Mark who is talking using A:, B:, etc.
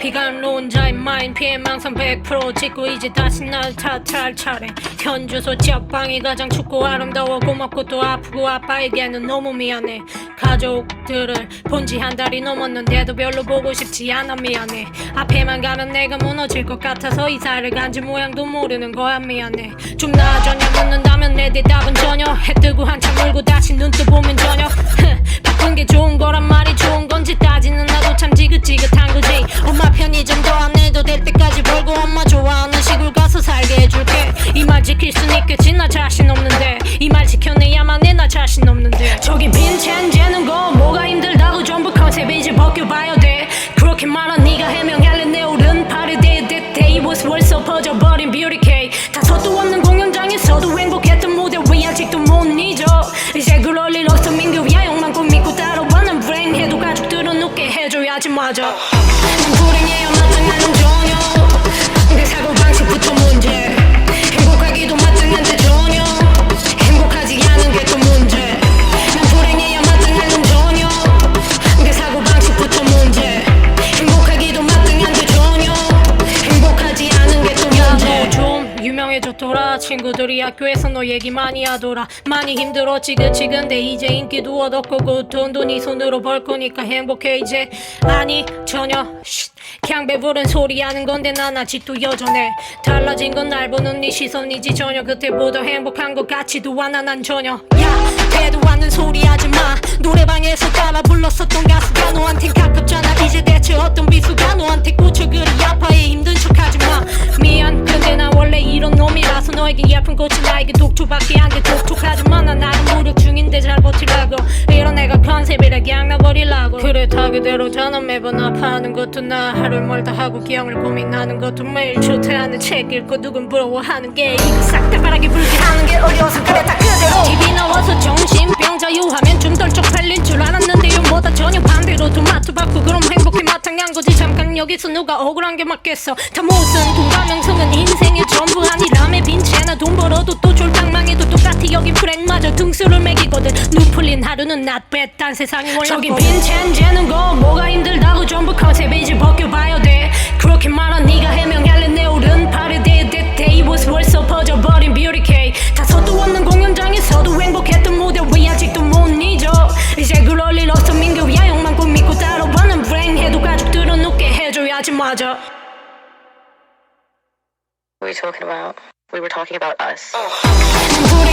A: 비관론자의 마인 피해망상 100% 짓고 이제 다시 날 탓할 차례. 현 주소 지역방이 가장 춥고 아름다워 고맙고 또 아프고 아빠에게는 너무 미안해. 가족들을 본 지 한 달이 넘었는데도 별로 보고 싶지 않아 미안해. 앞에만 가면 내가 무너질 것 같아서 이사를 간지 모양도 모르는 거야 미안해. 좀 나아졌냐 묻는다면 내 대답은 전혀 해 뜨고 한참 울고 다시 눈 떠보면 전혀 바쁜 게 좋은 거란 있겠지 나 자신 없는데. 이 말 지켜내야만 해 나 자신 없는데. 저기 빈 첸 재는 거 뭐가 힘들다고 전부 컨셉 이제 벗겨봐야 돼. 그렇게 말한 네가 해명할래 내 오른팔이 대대 day was 벌써 퍼져버린 beauty cake 다 서도 없는 공연장에서도 행복했던 무대 위 아직도 못 잊어. 이제 그럴 일 없어 민규야 욕만 꼭 믿고 따라와는 불행해도 가족들은 웃게 해줘야지 맞아 좀 유명해졌더라. 친구들이 학교에서 너 얘기 많이 하더라. 많이 힘들었지 그치? 근데 이제 인기도 얻었고 그 돈도 네 손으로 벌 거니까 행복해 이제. 아니 전혀. 쉿. 그냥 배부른 소리 하는 건데 난 아직도 여전해. 달라진 건 날 보는 네 시선이지. 전혀 그때보다 행복한 것 같지도 않아 난 전혀. 야 되도 않는 소리 하지마. 노래방에서 따라 불렀었던 가수가 너한텐 가깝잖아. 이제 대체 어떤 비수 독초밖에 안돼 독촉하지만 난 나름 노력 중인데 잘 버티려고. 이런 애가 컨셉이라 그냥 나버리려고. 그래 다 그대로 저는 매번 아파하는 것도 나 하루 멀다 하고 기억을 고민하는 것도 매일 좋다는 책 읽고 누군 부러워하는 게 이거 싹 다 바라게 불게 하는 게 어려워서 그래 다 그대로. TV 나와서 정신병 자유하면 좀덜 쪽팔릴 줄 알았는데 용보다 전혀 반대로 토마토 받고 그럼 행복해 마땅한 거지. 잠깐 여기서 누가 억울한 게 맞겠어. 다 무슨 돈과 명성은 인생의 전부 하루는 낫배 딴 세상이 몰라 저기 빈첸 재는 거 뭐가 힘들다고 전부 컨셉 이제 벗겨봐야 돼. 그렇게 말한 네가 해명할래. 내 오른팔에 대대 day was 벌써 퍼져버린 beauty cake 다 서도 없는 공연장에서도 행복했던 무대 위 아직도 못 잊어. 이제 그럴 일 없어 민규야 욕만 꼭 믿고 따라와는 불행해도 가족들은 웃게 해줘야지 맞아.
B: What are we talking about? We were talking about us.
A: 불